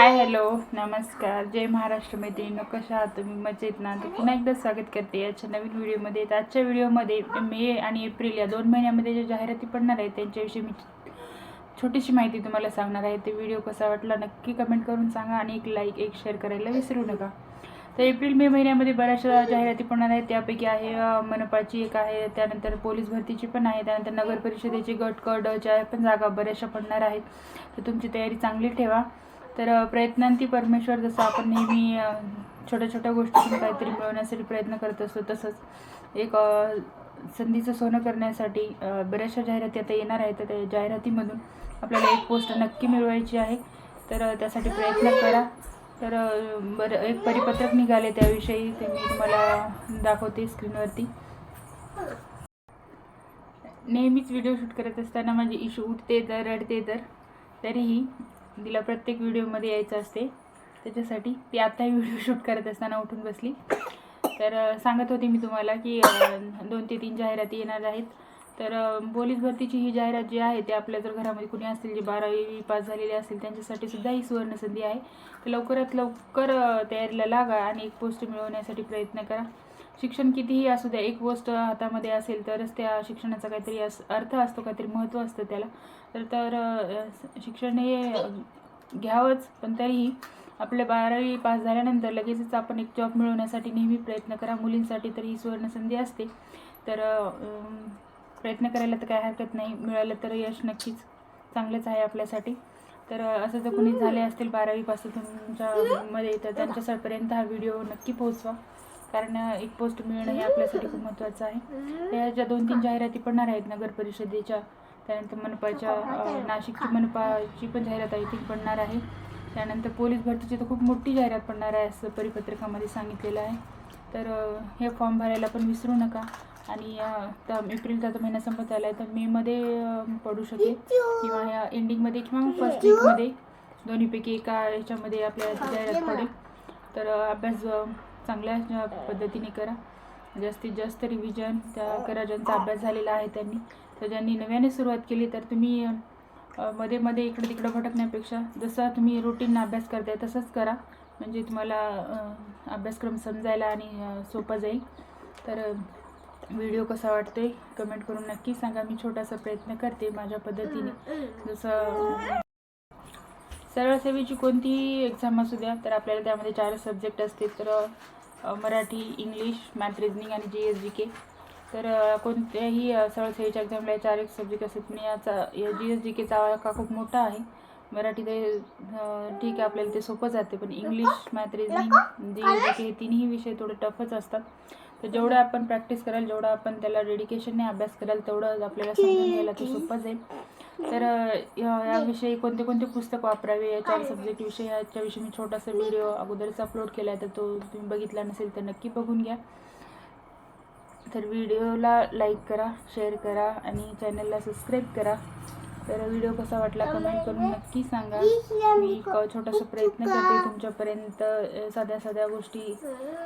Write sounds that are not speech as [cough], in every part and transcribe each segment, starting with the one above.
Hi hello नमस्कार. जय महाराष्ट्र मैत्रिणी कशा आहात तुम्ही? मजेत ना? तर पुन्हा एकदा स्वागत करते याच्या नवीन व्हिडिओमध्ये. तर आजच्या व्हिडिओमध्ये मे आणि एप्रिल या दोन महिन्यामध्ये ज्या जाहिराती पडणार आहेत त्यांच्याविषयी मी छोटीशी माहिती तुम्हाला सांगणार आहे. ते व्हिडिओ कसा वाटला नक्की कमेंट करून सांगा आणि एक लाईक एक शेअर करायला विसरू नका. तर एप्रिल मे महिन्यामध्ये बऱ्याचशा जाहिराती पडणार आहेत. त्यापैकी आहे मनपाची एक आहे. त्यानंतर पोलीस भरतीची पण आहे. त्यानंतर नगर परिषदेची गट क पण जागा बऱ्याचशा पडणार आहेत. तर तुमची तयारी चांगली ठेवा. तर प्रयत्नांती परमेश्वर जसं आपण नेहमी छोट्या छोट्या गोष्टीतून काहीतरी मिळवण्यासाठी प्रयत्न करत असतो तसंच एक संधीचं सोनं करण्यासाठी बऱ्याचशा जाहिराती आता येणार आहेत. तर त्या जाहिरातीमधून आपल्याला एक पोस्ट नक्की मिळवायची आहे. तर त्यासाठी प्रयत्न करा. तर बरं एक परिपत्रक निघाले त्याविषयी ते मी तुम्हाला दाखवते स्क्रीनवरती. नेहमीच व्हिडिओ शूट करत असताना माझी इशू उठते तर रडते तर तरीही तिला प्रत्येक व्हिडिओमध्ये यायचं असते. त्याच्यासाठी ती आत्ताही व्हिडिओ [laughs] शूट करत असताना उठून बसली. तर सांगत होते मी तुम्हाला की दोन ते तीन जाहिराती येणार आहेत. तर पोलीस भरतीची ही जाहिरात जी आहे ते आपल्या जर घरामध्ये कुणी असतील जे बारावी पास झालेले असतील त्यांच्यासाठी सुद्धा ही सुवर्णसंधी आहे. तर लवकरात लवकर तयारीला लागा आणि एक पोस्ट मिळवण्यासाठी प्रयत्न करा. शिक्षण कितीही असू द्या एक पोस्ट हातामध्ये असेल तरच त्या शिक्षणाचा काहीतरी अस अर्थ असतो काहीतरी महत्त्व असतं त्याला. तर तर शिक्षण हे घ्यावंच पण तरीही आपल्या बारावी पास झाल्यानंतर लगेचच आपण एक जॉब मिळवण्यासाठी नेहमी प्रयत्न करा. मुलींसाठी तर ही सुवर्णसंधी असते. तर प्रयत्न करायला तर काय हरकत नाही. मिळालं तर यश नक्कीच चांगलंच आहे आपल्यासाठी. तर असं जर कोणी झाले असतील बारावीपासून तुमच्यामध्ये तर त्यांच्यापर्यंत हा व्हिडिओ नक्की पोहोचवा. कारण एक पोस्ट मिळणं हे आपल्यासाठी खूप महत्त्वाचं आहे. या ज्या दोन तीन जाहिराती पडणार आहेत नगर परिषदेच्या त्यानंतर मनपाच्या नाशिकची मनपाची पण जाहिरात आहे ती पडणार आहे. त्यानंतर पोलीस भरतीची तर खूप मोठी जाहिरात पडणार आहे असं परिपत्रकामध्ये सांगितलेलं आहे. तर हे फॉर्म भरायला पण विसरू नका. आणि तर एप्रिलचा तर महिना संपत आला आहे तर मेमध्ये पडू शकेल. किंवा ह्या एंडिंगमध्ये किंवा फर्स्ट वीकमध्ये दोन्हीपैकी एका याच्यामध्ये आपल्याला जाहिरात पडेल. तर अभ्यास चांगल्या पद्धतीने करा. जास्तीत जास्त रिव्हिजन त्या करा ज्यांचा अभ्यास झालेला आहे त्यांनी. तर ज्यांनी नव्याने सुरुवात केली तर तुम्ही मध्ये मध्ये इकडे तिकडे भटकण्यापेक्षा जसा तुम्ही रुटीन अभ्यास करताय तसंच करा. म्हणजे तुम्हाला अभ्यासक्रम समजायला आणि सोपा जाईल. तर व्हिडिओ कसा वाटतोय कमेंट करून नक्की सांगा. मी छोटासा प्रयत्न करते माझ्या पद्धतीने. जसं सरळ सेवेची कोणतीही एक्झाम असू द्या तर आपल्याला त्यामध्ये चार सब्जेक्ट असतील. तर मराठी इंग्लिश मॅथ रिजनिंग आणि जी एस जी के तर कोणत्याही अ, सरळ सेवेच्या एक्झामला चार एक सब्जेक्ट असतात पण याचा या जी एस जी केचा आवाका खूप मोठा आहे. मराठी ते ठीक आहे आपल्याला ते सोपं जाते पण English math reasoning G S G K हे तिन्ही विषय थोडे टफच असतात. तर जेवढं आपण प्रॅक्टिस कराल जेवढं आपण त्याला डेडिकेशनने अभ्यास कराल तेवढं आपल्याला समजून घ्यायला ते सोपं जाईल तर याविषयी कोणते कोणते पुस्तक वापरावे? या चार सब्जेक्ट विषयी याच्याविषयी मी छोटासा व्हिडिओ अगोदरच अपलोड केला आहे तर तो तुम्ही बघितला नसेल तर नक्की बघून घ्या. तर व्हिडिओला लाईक करा शेअर करा आणि चॅनलला सबस्क्राईब करा. तर व्हिडिओ कसा वाटला कमेंट करून नक्की सांगा. मी एक छोटासा प्रयत्न करते तुमच्यापर्यंत साध्या साध्या गोष्टी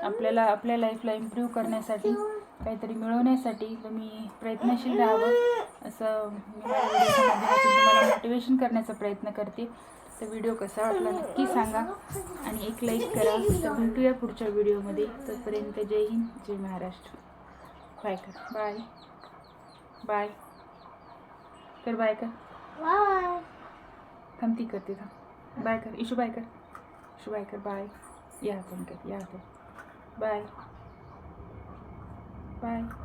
आपल्याला आपल्या लाईफला इम्प्रूव्ह करण्यासाठी. काहीतरी मिळवण्यासाठी तुम्ही प्रयत्नशील राहावं असं मी तुम्हाला मोटिवेशन करण्याचा प्रयत्न करते. तर व्हिडिओ कसा वाटला नक्की सांगा. आणि एक लाईक करा. तर भेटूया पुढच्या व्हिडिओमध्ये तोपर्यंत जय हिंद जय महाराष्ट्र. बाय कर. बाय बाय कर बाय कर. थांब ती करते थांब बाय कर. इशू बाय कर. इशू बाय कर. बाय या हातून कर. या बाय बाय Bye.